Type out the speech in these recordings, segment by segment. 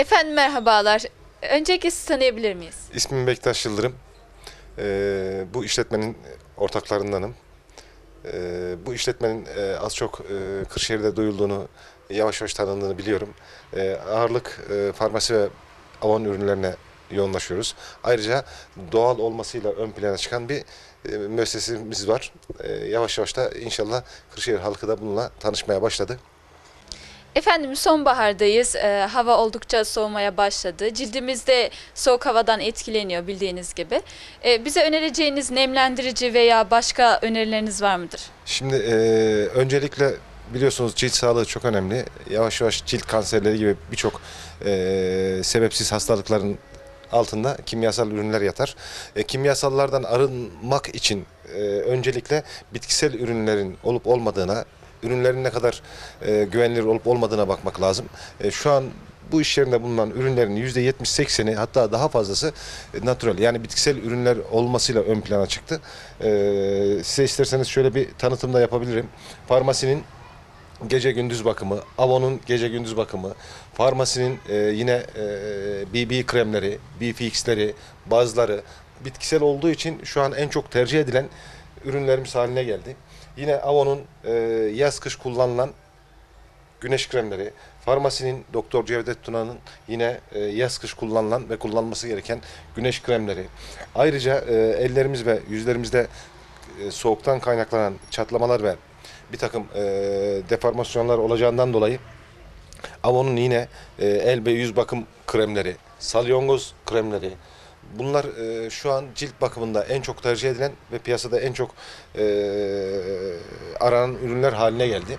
Efendim merhabalar. Öncelikle sizi tanıyabilir miyiz? İsmim Bektaş Yıldırım. Ee, bu işletmenin ortaklarındanım. Ee, bu işletmenin e, az çok e, Kırşehir'de duyulduğunu, yavaş yavaş tanındığını biliyorum. Ee, ağırlık e, farmasi ve avan ürünlerine yoğunlaşıyoruz. Ayrıca doğal olmasıyla ön plana çıkan bir e, müessesemiz var. E, yavaş yavaş da inşallah Kırşehir halkı da bununla tanışmaya başladı. Efendim sonbahardayız. Ee, hava oldukça soğumaya başladı. Cildimiz de soğuk havadan etkileniyor bildiğiniz gibi. Ee, bize önereceğiniz nemlendirici veya başka önerileriniz var mıdır? Şimdi e, öncelikle biliyorsunuz cilt sağlığı çok önemli. Yavaş yavaş cilt kanserleri gibi birçok e, sebepsiz hastalıkların altında kimyasal ürünler yatar. E, kimyasallardan arınmak için e, öncelikle bitkisel ürünlerin olup olmadığına, ürünlerin ne kadar e, güvenilir olup olmadığına bakmak lazım. E, şu an bu iş yerinde bulunan ürünlerin %70-80'i hatta daha fazlası e, natural yani bitkisel ürünler olmasıyla ön plana çıktı. E, size isterseniz şöyle bir tanıtım da yapabilirim. Farmasinin gece gündüz bakımı, Avon'un gece gündüz bakımı, Farmasinin e, yine e, BB kremleri, BFX'leri, bazları bitkisel olduğu için şu an en çok tercih edilen ürünlerimiz haline geldi. Yine Avon'un e, yaz kış kullanılan güneş kremleri, Farmasinin Doktor Cevdet Tuna'nın yine e, yaz kış kullanılan ve kullanması gereken güneş kremleri. Ayrıca e, ellerimiz ve yüzlerimizde e, soğuktan kaynaklanan çatlamalar ve bir takım e, deformasyonlar olacağından dolayı Avon'un yine e, el ve yüz bakım kremleri, salyongoz kremleri, bunlar e, şu an cilt bakımında en çok tercih edilen ve piyasada en çok e, aranan ürünler haline geldi.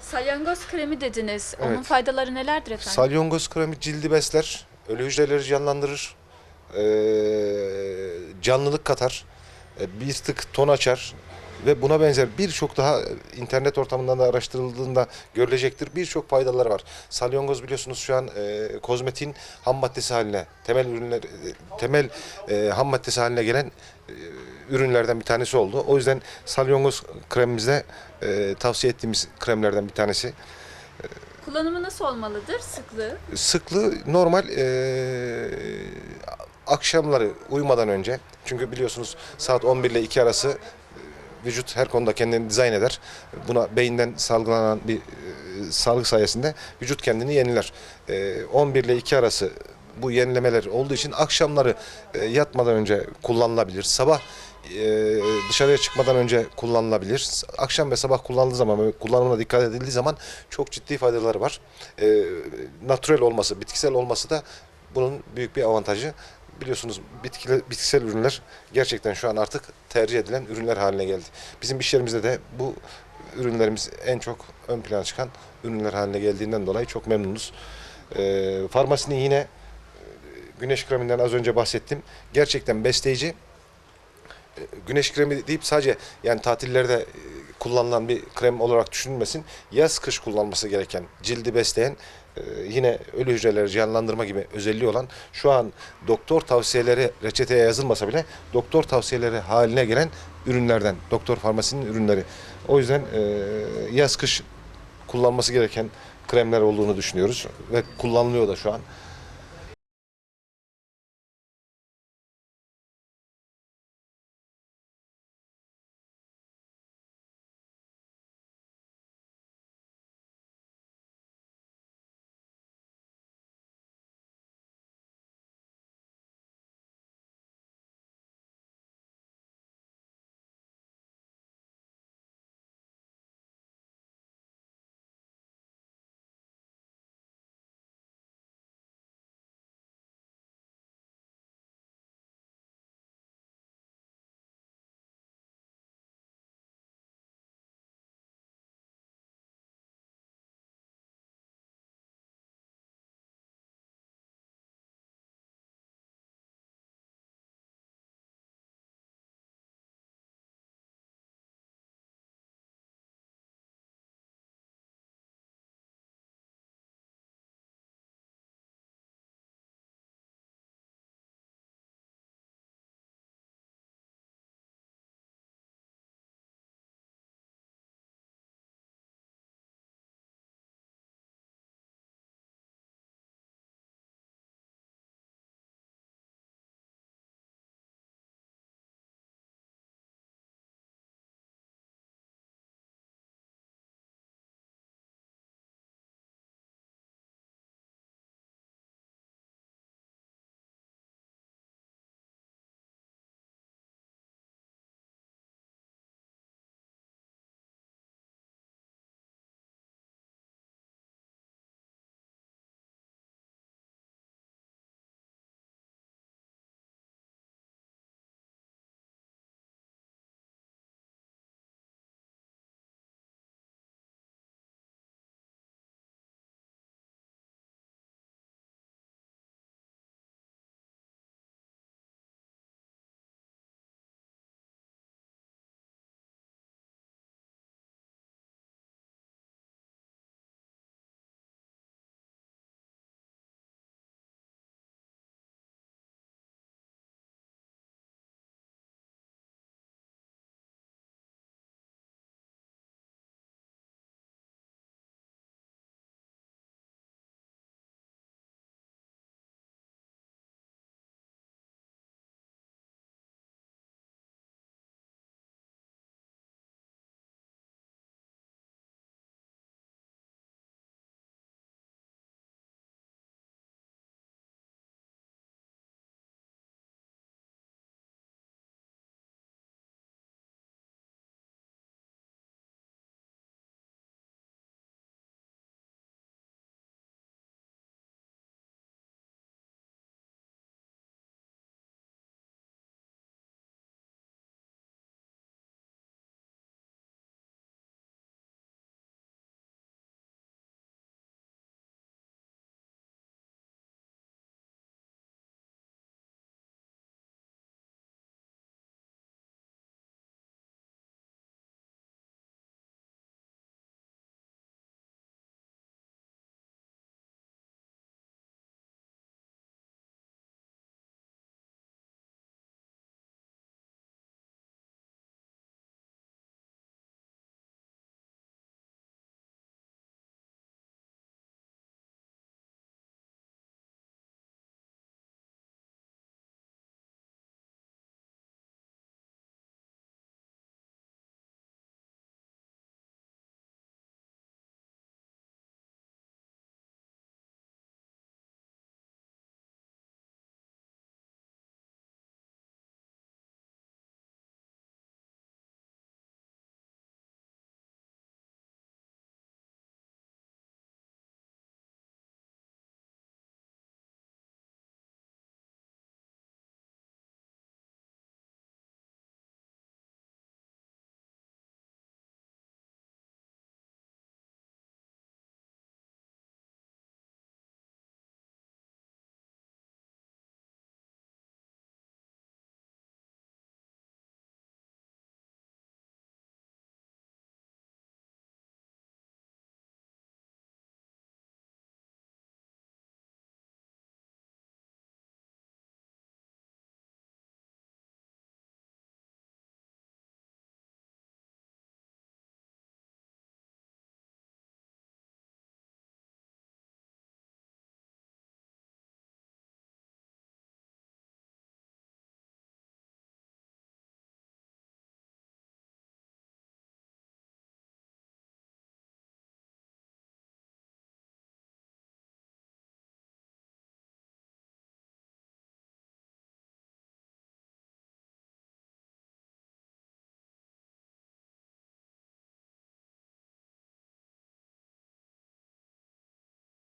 Salyangoz kremi dediniz. Onun Evet. faydaları nelerdir efendim? Salyongoz kremi cildi besler, ölü hücreleri canlandırır, e, canlılık katar, e, bir tık ton açar ve buna benzer birçok daha internet ortamından da araştırıldığında görülecektir. Birçok faydaları var. Salyongoz biliyorsunuz şu an e, kozmetiğin ham maddesi haline, temel ürünler, e, temel e, ham maddesi haline gelen e, ürünlerden bir tanesi oldu. O yüzden salyongoz kremimizde e, tavsiye ettiğimiz kremlerden bir tanesi. Kullanımı nasıl olmalıdır? Sıklığı? Sıklığı normal eee, akşamları uyumadan önce. Çünkü biliyorsunuz saat 11 ile 2 arası e, vücut her konuda kendini dizayn eder. Buna beyinden salgılanan bir e, salgı sayesinde vücut kendini yeniler. E, 11 ile 2 arası bu yenilemeler olduğu için akşamları e, yatmadan önce kullanılabilir. Sabah e, dışarıya çıkmadan önce kullanılabilir. Akşam ve sabah kullanıldığı zaman ve kullanımına dikkat edildiği zaman çok ciddi faydaları var. E, natürel olması, bitkisel olması da bunun büyük bir avantajı. Biliyorsunuz bitkile, bitkisel ürünler gerçekten şu an artık tercih edilen ürünler haline geldi. Bizim iş yerimizde de bu ürünlerimiz en çok ön plana çıkan ürünler haline geldiğinden dolayı çok memnunuz. E, farmasinin yine e, güneş kreminden az önce bahsettim. Gerçekten besleyici güneş kremi deyip sadece yani tatillerde e, kullanılan bir krem olarak düşünülmesin. Yaz kış kullanması gereken, cildi besleyen, e, yine ölü hücreleri canlandırma gibi özelliği olan şu an doktor tavsiyeleri reçeteye yazılmasa bile doktor tavsiyeleri haline gelen ürünlerden, doktor farmasinin ürünleri. O yüzden e, yaz kış kullanması gereken kremler olduğunu düşünüyoruz ve kullanılıyor da şu an.